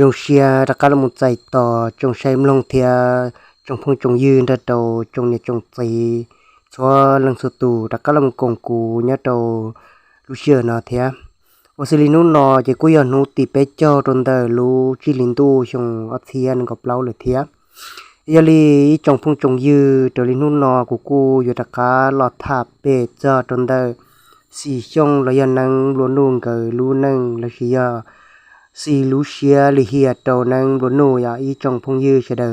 ยงเชียรักการมุ่งใจต่อจงใช้มลงเทียจงพงจงยืนเดาโตจงเนี่ยจงตีชัวลังสุตูรักการมุ่งกงกูเนี่ยโตลูเชียนอเทียโอซิลินุนอจะกูยอนูตีเปเจอรนเดอลูจิลินตูชงอัเทียนกับเราเลยเทียยาลีจงพงจงยืนเดลินุนอกูกูอยู่ตะกาหลอดทาเปเจอรนเดอสี่ชงเายนังล้วนลุงเกอลูนังล้เชีย สีลูเชียลิเฮียโตนังบนูนยาอีจงพงยือเฉเดอ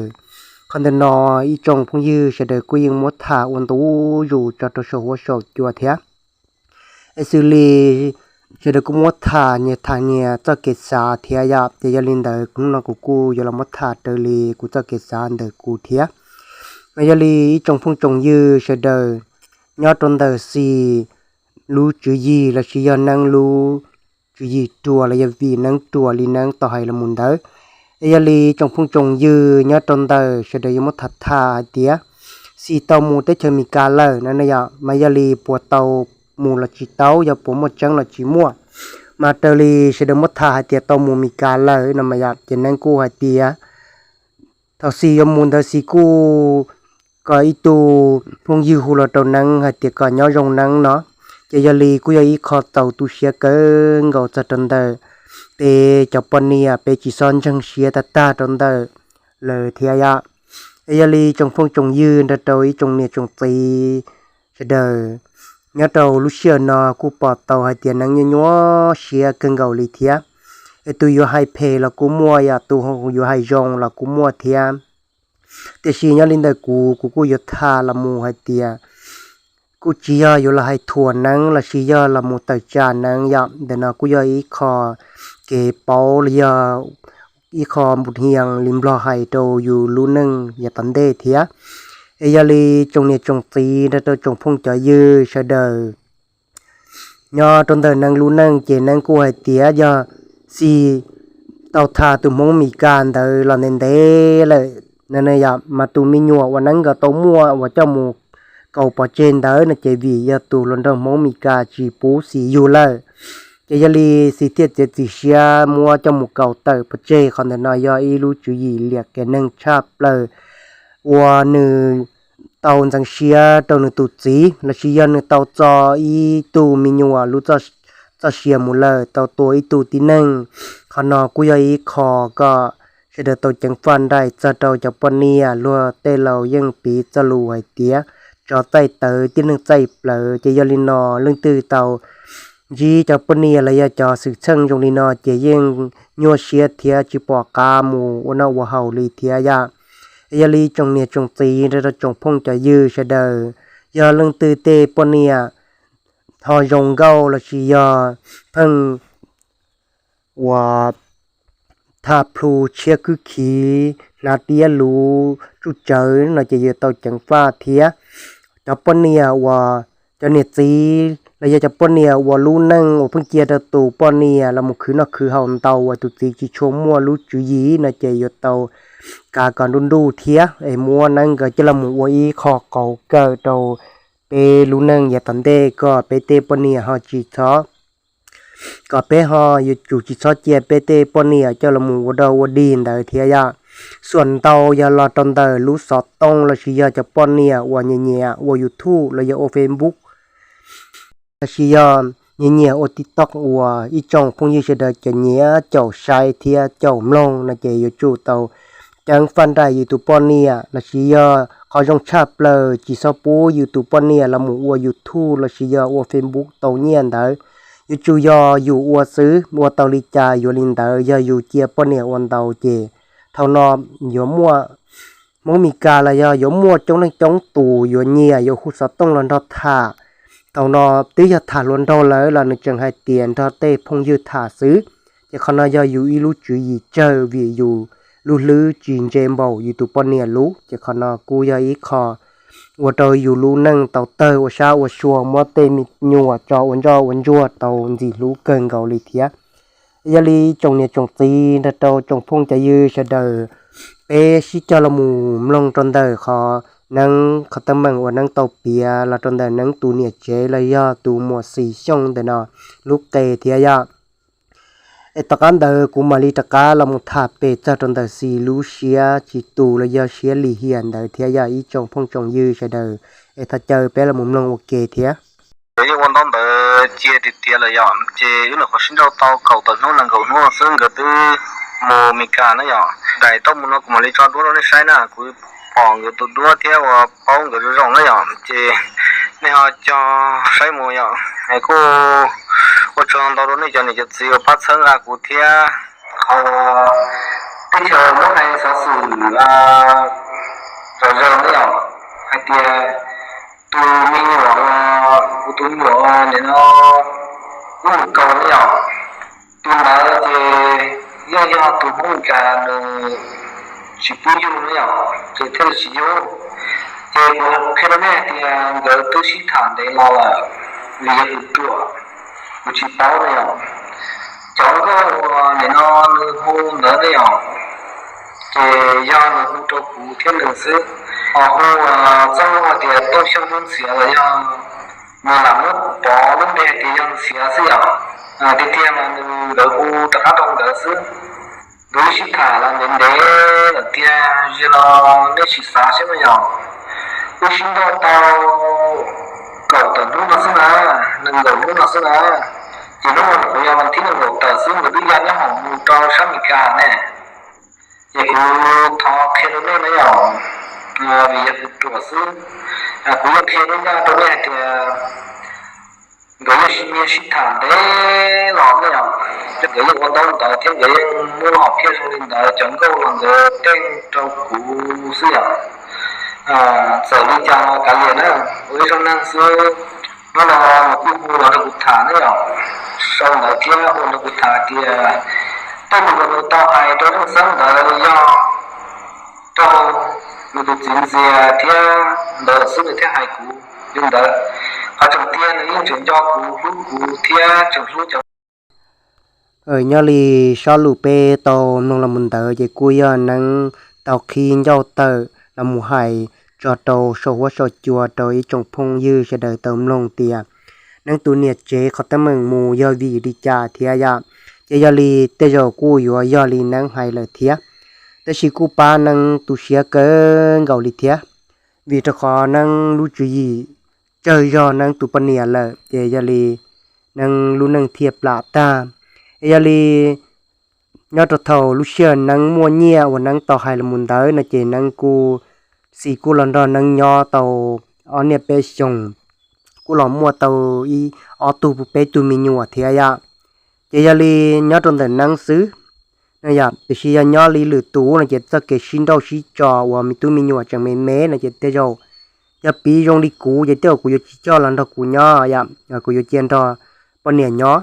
คนเทนนออีจงพงยือเฉเดอกุยิงมดถาอวนตูอยู่จอดโชวโชจัวเทียไอซูลีเฉเดอกุมดถาเนี่ยทางเนี่ยจะเกษาเทียยาจะยลินเดอกุนกูกูยลมดถาเตลีกูจะเกษาเดอกูเทียมายลีอีจงพงจงยือเฉเดอยอดตนเดอซีรู้จือยีและชียอนังรู้ chú gì? Chùa là vì năng chùa li năng tỏ hay là muốn đỡ ấy li trong phong trồng dư nhớ trong tờ sẽ được một thật thà tía. Si tàu mù tới chơi mì cà lờ nên là mà ấy li bùa tàu mù là chỉ tàu giờ bùa một trắng là chỉ mua. Mà tờ li sẽ được một thà tía tàu mù mì cà lờ nên mà giờ, chỉ năng cô hai tía. Thầu si giờ muốn thầu si cô có ít tu phong dư hồ là tàu năng hai tía, có nhớ rồng năng nó. Giờ giờ li cô ấy khó tàu tu xe cơ ngầu cho trong đời pe cho ponia pe chỉ son chẳng xe ta ta trong đời lời thia ya giờ li trong phong trồng dư đã trôi trong nhà trồng tì sẽ đời nhớ đầu lúc xưa nó cú bỏ tàu hai tiền năng nhớ nhớ xe cân gầu li thia tu yo hai pe là cú mua ya tu ho yo hai rong là cú mua thia te si nhớ linh đời cú cú cú yo tha là mua hai tiền cú chỉ ya yo là hai thua năng là si ya là một tài trả năng ya để nó cú yo ý kho cái bao giờ ý kho một hiang lim lo hai đầu อยู่ lu nâng ya tận đề thía ấy giờ li trong này trong tí đã tôi trong phong cho dư sẽ đời nhờ trong đời năng lu nâng chỉ năng cô hai tía giờ si tàu thà từ mong mì can đời là nên thế là nên này ya mà tụ mi nhua và năng cái tàu mua và cho một cầu bỏ trên đó là chỉ vì giờ tụ lần đầu mong mì ca chỉ bố xì yêu lại cái giờ li xì tiết chỉ chỉ xia mua cho một cầu tờ bật chê còn để nói do y lu chú gì liệt cái nâng chắp lờ và nữ tàu rằng xia tàu nữ tụ chí là xia nữ tàu cho y tụ mi nhua lu cho cho xia một lờ tàu tuổi tụ tí nâng còn nó cũng giờ y khó có sẽ được tàu chẳng phân đây cho tàu cho bọn nia lùa tê lầu dân bí cho lù hay tía cho tay tới tiếng nâng tay lờ chỉ giờ li nó lưng จอใจเตอที่นึ่งใจเปล่าจะยลินอเรื่องตื่อเตายีจะปนีอะไรจอสืกเชิงจงลินอจะยิงยัวเชียเทียจิปอกาหมูอนาวเฮาลีเทียยะยาลีจงเนียจงตีเราจงพงจะยื้อเอร์ยาเรื่องตื่อเตปนียทอยงเก้าละชียาพิ่งว่าถ้าพลูเชียคือขีนาเตียรูจุเจอนาจะเยอเตาจังฟ้าเทีย จะปนเนียว่าจะเนจีเระยะจะปนเนียว่ารู้นั่งเพิ่งเกียร์ตะตูปนเนียเราหมันคือนักคือเฮาเตาวัาตุจีจีชงมัวรู้จุยีนะเจยเตากาการดุนดูเทียไอ้มัวนั่งก็จะละมัวอีคอเก่าเกิดเตาเปรู้นั่งอย่าตันเดก็ไปเตปนเนียเฮาจีท้อก็เป้ฮออยู่จุจิซอเจียเปเตปนเนียเจ้าละมูวดาวดีนได้เทียยา ยูทูบเราอย่าโอเฟซบุ๊กเราชียาเนี่ยเนี่ยโอติ๊กต็อกว่าอีจองพงยี่เสดจะเนี่ยเจ้าชายเทียเจ้ามลงนะเจยูจูเตาจังฟันได้ยูทูบป้อนเนียเราชียาเขาจงชับเลจีซอปูยูทูบป้อนเนียเราหมูว่ายูทูบราชียาว่าเฟซบุ๊กเตาเนี่ยเด้อยูจูยออยู่ว่าซื้อว่าเตาลิจาอยู่ลินเด้อยาอยู่เจียปอนเนี่ยวันเตาเจ เท่านอมยู่มัวมองมีกาละยอยู่มัวจงนั่งจงตู่อยู่เงียอยู่คุสต้องลอนทอทาเท่านอตีจะยาถาลวนเท่าเลยละนึ่งจังให้เตียนทอเต้พงยืดถาซื้อจะขณะยออยู่อีรู้จุยเจอวีอยู่ลูลือจีนเจมบออยู่ตุปเนียรู้จะขณะกูยออีคอยู่รู้นั่งเต่าเต้อว่าชาอวดชัวมั่วเต้หมิญหัวจออวนจออวนจว能เต่าจีรู้เก่我เกาหลีเทีย。 ยาลีจงเนี่ยจงตีนโตจงพงจะยืชเดอเปชิจลมูมลงจนเดอคอนังขตมังว่านังโตเปียละจนเดอนังตูเนี่ยเจละยอตูหมวดสี่ช่องเดนอลูกเตเทียยาเอตการเดอกูมาลีตะกาลมุทาเปจจนเดอสีลูเชียจิตูละยอเชียลีเฮียนเดอเทียยาอีจงพงจงยืชเดอเอถ้าเจอเปละมุมลงโอเคเทีย 因为我当的接的跌了呀，接有那个寻找到搞的弄能够弄生个的莫没干那样，来到木那个么里找多了的山呢，估帮个多多天我帮个就让那样，接那下叫什么样，那个我找到了那家那就只有八层啊，古天好，这些我还说是啊，这这那样，还跌。tôi mình nói Là tôi nói để nó nó cầu nó nhỏ. Tôi nói thì do do tôi không cả được chỉ bù yêu nó nhỏ, thì theo chỉ yêu thì cái đó này thì à, người tôi chỉ thẳng để lo là vì cái tuổi một chỉ bao nó nhỏ. Cháu có để nó hôn nữa nó nhỏ. Thì do nó hôn cho cụ thiên đường sư namo po lum de ti yang sia sia a ti ti ma nu da ku ta ka dong da su du shi tha la nen de la ti ya ji lo ne shi sa shi ma yo ku shin do ta ko ta du ma sa na nang da lu ma sa na chỉ nó một cái mình thấy nó một tờ xứ mà bây giờ nó hỏng một trâu sáu mươi cả nè. Vậy cũng thọ khi nó nói là vì vậy trụ xứ kuwa pere ya to ya te gấu xin mi xin thả thế lọ mi nào gấu con đâu đó thế gấu mua học kia xong lên đó chẳng câu làm giờ tên trong cú sư à sở đi cha cả liền á với trong năng sư nó là một cái mua là được thả nữa rồi sau đó kia hôm được thả kia tâm của tao ai đó nó sáng đó do tao mình được chính gì thì da sun te hai ku yun da a chang tia ni yun chang jo ku lu ku เท่ chang lu chang เออญลีชอลูเปโตอนงละมุนเตอเจกุยนังตอกคีนเจ้าเตอละมูไห้จอโตโชวะโชจัวโตยจงพงยื้เฉดเติมลงเตียนังตูเนียเจขาตะมืองมูยอวีดิจาเทียยาเจยาลีเตยอกูยัวยอลีนังไห้เลยเทียแต่ชิกูปานังตูเชียเกินเกาลีเทีย vì cho khó năng lu chú gì chơi do năng tụ pania là để gia li năng lu năng thiệp lạ ta gia li nhớ cho thầu lu sơn năng mua nhia và năng tàu hai là muốn tới là chỉ năng cu si cu lần đó năng nhỏ tàu ở nhà bé sông cu lòng mua tàu y ở tụ bé tụ mình nhua thì à gia li nhớ trong thời năng xứ นะยาตัวชี้ย่อลีหรือตัวนะเจ็ดจะเกชินดาวชี้จอว่ามีตัวมีหนวดจังเมเมนะเจ็ดเดียวจะปียงดีกูจะเจ้ากูจะชี้จอหลังดอกกูย่อยากูจะเจียนดอปนเนี่ยย่อ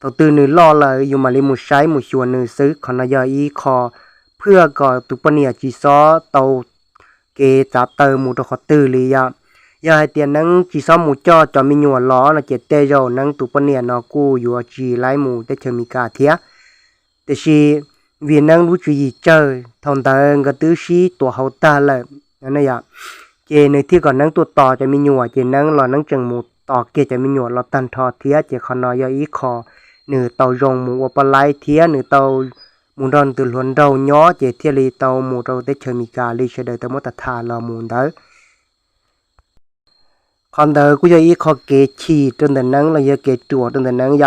ตัวตื่นนึกล่อเลยอยู่มาเลยมุใช้มุชวนหนึ่งซื้อขอนายอีคอ เพื่อก่อตุปเนียจีซอเตาเกจับเติมหมูตขอตื่นเลยยายาให้เตียนนั่งจีซอมูจอจอมีหนวดล้อนะเจ็ดเตยโยนั่งตุปเนียนอกูอยู่จีไลหมูได้เชมีกาเทียแต่ชี vì năng lúc chuyện chơi thằng ta cái tứ sĩ tổ hậu ta là này ạ chị này thì còn năng tổ tỏ cho mình nhua chị năng là năng chừng một tỏ kia cho mình nhua là tan thọ thía chị còn nói ý khó nửa tàu rồng một quả lái thía nửa tàu muốn đòn từ luận đầu nhỏ chị thía li tàu một đầu tới chơi mi cà li sẽ đợi tới một thà là muốn đó còn đời cũng ý khó kế chi trên tầng năng là kế chùa trên tầng năng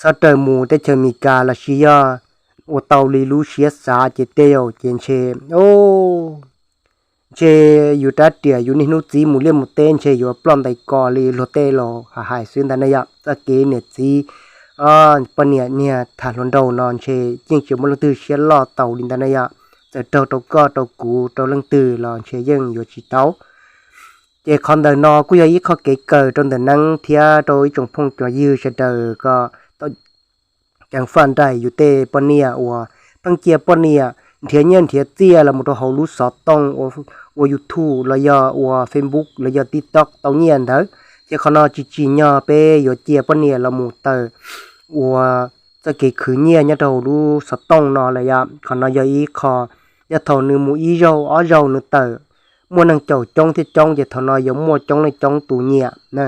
สเตอร์มูได้เจมีกาลาชิยาโอตาลีลูเชียสาเจเตลเจนเชโอเชอยู่ตาเดียอยู่ในนู้จีมูเลียมูเต้นเชอยู่ปลอมไตกอลีโลเตโลหาหายซึ่งแต่นยะตะเกเนี่จีอ่าปเนียเนี่ยฐานลนเดานอนเชยิ่งเชียวมันลงตือเชียล่อเตาลินตนายะแต่เตาตก็เตากูเตาลังตือลอนเชยังอยู่ชีเตาเจคอนเดนอกูยังอีกข้อเก๋เกิดจนแต่นั่งเทียโดยจงพงจอยื้อเชเดอก็ อย่างฟันได้อยู่เตปเนียอัวปังเกียปเนียเทียเนียนเทียเตี้ยละมุตเฮารู้สอดต้องอัวอัยู่ทูระยออัวเฟซบุ๊กระยะติ๊กต็อกต้องเงียนเถอะเจ้าขนอจีจีเนาะเปอยู่เจียปเนียละมุเตออัวจะเกคืนเนี่ยเนี่ยเรารู้สต้องนอระยะขอนอยอีคอยะเท่านึมูอีโยอ้อโยนึเตอมัวนังเจ้าจ้องที่จ้องจะเท่านอยมัวจ้องในจ้องตูเนี่ยนะ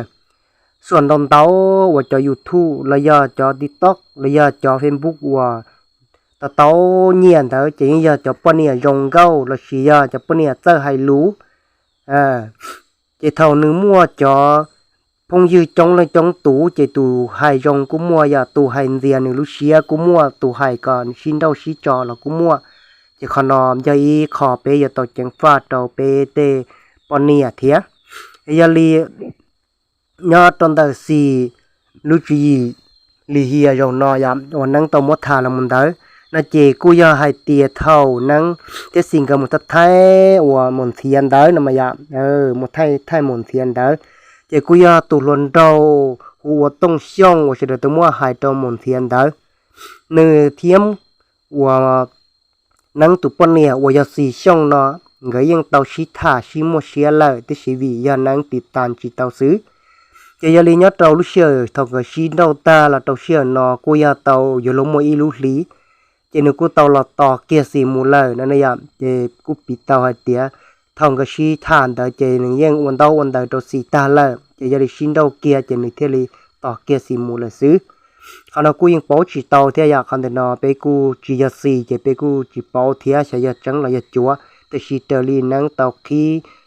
เถอะจะยะจะปะเนี่ยยงเก้าละสิยะจะปะเนี่ยเจอให้รู้อ่าจะเท่านึงมั่วจอพงยืจงเลยจงตูจะตูให้ยงกูมั่วอย่าตูให้เรียนรู้เสียกูมั่วตูให้ก่อนชินเดาชิจอละกูมั่วจะขนอมจะอีขอเปยอย่าตกจังฟ้าเตาเปเตปะเนี่ยเถียอย่าลี nhớ trong đời si lúc gì lì hìa rồi nó ya và nắng tàu mất thà là mình đỡ nó chỉ cú giờ hai tia thầu nắng cái xin cái สิ่ง cái một thắt thái và một thiên đỡ nó mà ya ừ một thay thay một thiên đỡ chỉ cú giờ tụ luận đầu của tông xong và sẽ được tôi mua hai đầu một thiên đỡ nửa thiếm và nắng tụ bốn nè và giờ xì xong nó người yang tàu xí thả xí mua xí lợi tới xí vì giờ nắng tịt tàn chỉ tàu xứ giờ giờ lý nhớ tàu lúc xưa thằng cái xí đâu ta là tàu xưa nó cô ya tàu giờ lúc mỗi lúc lý chỉ nếu cô tàu là tàu kia xí mù lời nên là yam chỉ cô bị tàu hay tía thằng cái xí thàn đó chỉ nếu yang quan tàu quan tàu tàu xí ta lời chỉ giờ lý xí đâu kia chỉ nếu thế lý tàu kia xí mù lời xứ เขาเรากูยังป้อจีเตาเทียอยากคันเดนอไปกูจียสีจะ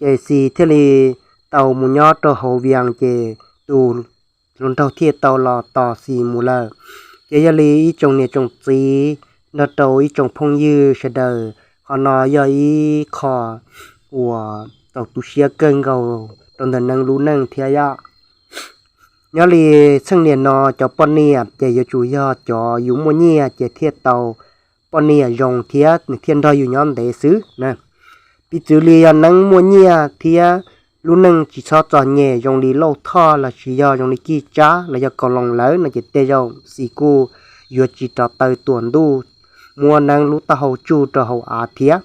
เจซีเทลีเต่ามุญอตโหเวียงเจตูลุนเตาเทียเต่าหลอต่อสีมูเลเจยลีจงเนี่ยจงจีนโตอีจงพงยืเสดอร์ขอนอยอีขอหัวต่กตุเชียเกินเกาตอนเดินนังรู้นั่งเทียยะยลีซึ่งเนี่ยนอจอปนเนียเจยจูยอจออยู่มวเนียเจเทียเต่าปนเนียยงเทียเทียนรออยู่ย้อนเดซื้อนะ thiết tàu bọn nia dùng thiết thiên đo dùng nhóm để xứ nè bị xử lý năng mua nia thiết lúc năng chỉ cho cho nhẹ dùng đi lâu thọ là chỉ do dùng đi kia trả là do còn lòng lớn là chỉ tê dùng xì cu vừa chỉ cho tới tuần đu mua năng lúc ta hậu chu cho hậu á thiết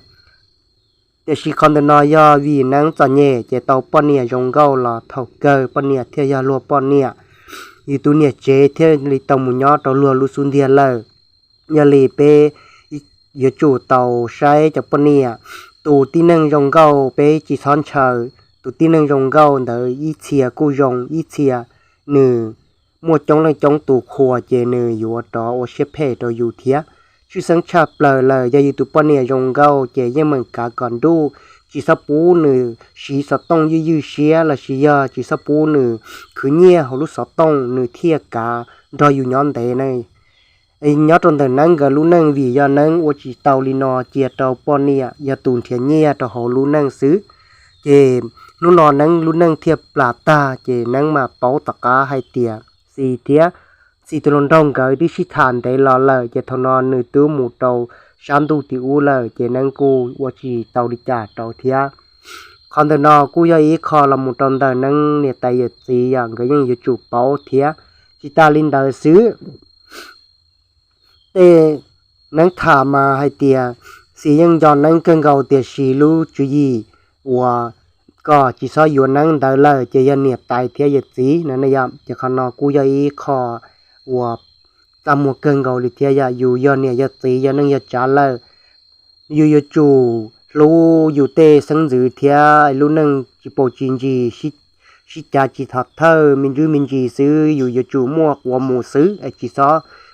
để chỉ còn được nói do vì năng cho nhẹ chỉ tàu bọn nia dùng gâu là thầu cơ bọn nia theo do lúa bọn nia y tu nia chế theo li tàu một nhỏ tàu lúa lúa xuân thiên lờ nhà li pe y chủ tàu sai cho bọn nia tu tin năng dùng gâu pe chỉ son chờ tu tin năng dùng gâu đỡ y chia cô dùng y chia nử mua trong là trong tù khua chế nử yếu đó ô xếp hệ đó yếu thiệt chú sáng chạp lờ lờ do youtube bọn này dùng gạo chế nhưng mình cả còn đu chỉ sắp bố nữ chỉ sắp tông như như xía là xí ya chỉ sắp bố nữ cứ nhẹ họ lúc sắp tông nữ thiệt cả ไอ้ยอดตนแต่นั่งกับลูนั่งวียานั่งโอจิตาลีนอเจียเตาปอนียยาตุนเทียเนียต่อหอลูนั่งซื้อเจลูนอนนั่งลูนั่งเทียบปลาตาเจนั่งมาเป้าตะกาให้เตียสีเทียสีตุลนดองกับดิชิทานได้ลอเลยเจทนอนหนึ่งตัวหมูโตชามตูติอูเลยเจนั่งกูโอจิตาลิจ่าเตาเทียคอนเทนอกูยอีคอละหมูตอนแต่นั่งเนี่ยแต่ยสีอย่างก็ยังอยู่จูเป้าเทียจิตาลินเดาซื้อ เตนังถามาให้เตียสียังยอนนั่งเกินเกาเตียสีรู้จุยีว่าก็จีซอยอยู่นั่งได้เลยจะยันเนียบตายเทียยสีนั่นนะยามจะขนอกูยาอีคอวัวจำหมวกเกินเกาหรือเทียยอยู่ยอนเนี่ยยสียันนั่งยจ้าเลยอยู่ยจูรู้อยู่เตสังสือเทียรู้นั่งจีโปจินจีชิชิจาจีทับเธอมินจื้อมินจีซื้ออยู่ยจูมวกวัวหมูซื้อไอจีซอ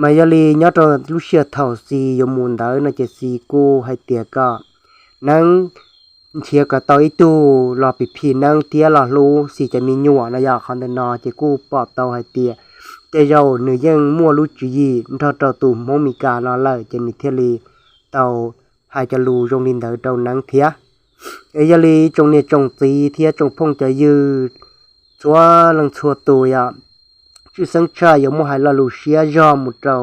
mà giờ lý nhớ trong lúc xưa thầu gì dùng muốn đỡ nó chỉ gì cô hay tiền cả năng เชียก็ต่อยตู้รอปิพีนั่งเตี้ยรอรู้สิจะมีหนัวนะอยากคันเดนอจะกู้ปอดเตาให้เตี้ยแต่เราเนื้อยังมั่วรู้จุยีทอเต่าตุ่มมมีการนอนเลยจะมีเทลีเต่าให้จะรู้จงดินเถอเต่านังเทียเอยลีจงเนี่ยจงตีเทียจงพงจะยืดชัวลังชัวตัวยา ชื่อสังชายอยู่มหาลาลูเชียยอมมุดเรา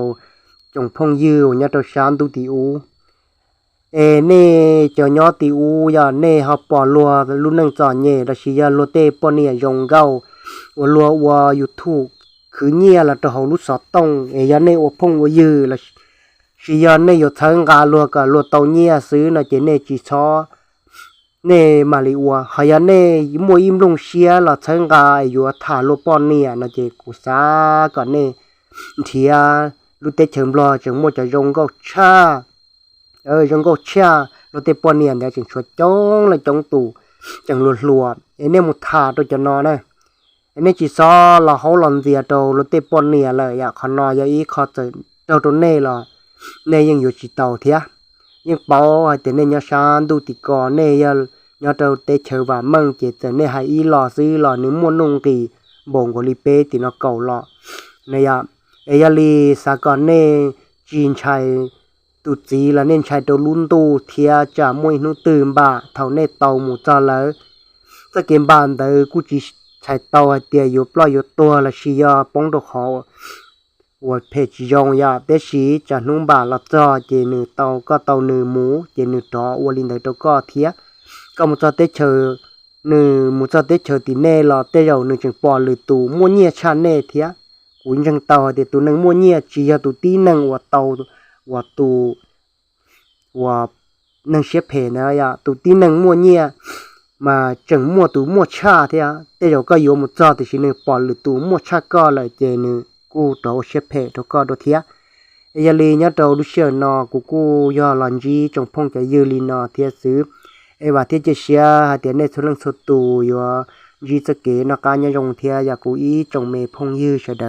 จงพงยืวเนี่ยเรชานตุติอูเอเน่เจ้ายอติอูอย่าเน่เขบปอลัวลุนังจอเน่ราชิยาโลเตปอเนี่ยยงเก้าวัวลัววัวอยู่ถูกคือเงียละตัวเขาลุสอดต้องเอยันเน่อพงวัวยือละชิยาเน่ยู่ทั้งกาลัวกัลัวเตาเงียซื้อนะเจเน่จีช้อ เนมาลิอัวหายเนยมวยอิมลงเชียลอดเชิงกายอยู่ถ่าโลปอนเนี่ยนะเจกุซาก่อนเนเทียลูเตเฉิมรอจึงมัวจะยงก็ชาเออยงก็ชาลูเตปอนเนี่ยเดี๋ยวจึงชวดจ้องเลยจ้งตู่จังหลวดลวดไอเนี่มุดถ่าตัวจะนอนนะไอเนี่จีซอเราเขาหลอนเสียโตลูเตปอนเนี่ยเลยอยากขอนอยาอีขอเจเจ้าตัวเน่ละเน่ยังอยู่จีเตาเทียยังเป่าไอแต่เนี่ยยังชานดูติก่อนเน่ยั ยอดเตเชอว่ามังเจตเนหายอีหล่อซื้อหล่อนึงมวนนงกีบงกลิเปตินอเก่าหล่อเนี่ยเอยลีสากอนเน่จีนชัยตุจีและเนี่ยชัยตัวลุ้นตูเทียจะมวยนุตื่นบ่าเท่าเน่เตาหมูจอเลยจะเก็บบ้านเตอกูจีชัยเตาเตียอยู่ปล่อยอยู่ตัวละชียอป้องตัวเขาวดเพชรยองยาเตชีจะนุ่มบ่าละจ้าเจนึเตาก็เตาหนึ่งหมูเจนึจอวัวลินเตอก็เทียะตูตีนังมัวเนี่ยมาจังมัวตูมัวชาเทียแต่เราก็อยู่มุจอติชินึปอลหรือตูมัวชาก็เลยเจนึกูโตเชฟเพทุกก็โดเทียยาลีเนี่ยเราดูเชื่อนอกูกูยอลันจีจงพงจะยืลีนอเทียซื้อ เอว่าที่จะเชียหาเตียนในทุลังสุดตูอยู่ยีจะเก๋นการยงเทียอยากกูอีจงเมพงยื้อเฉด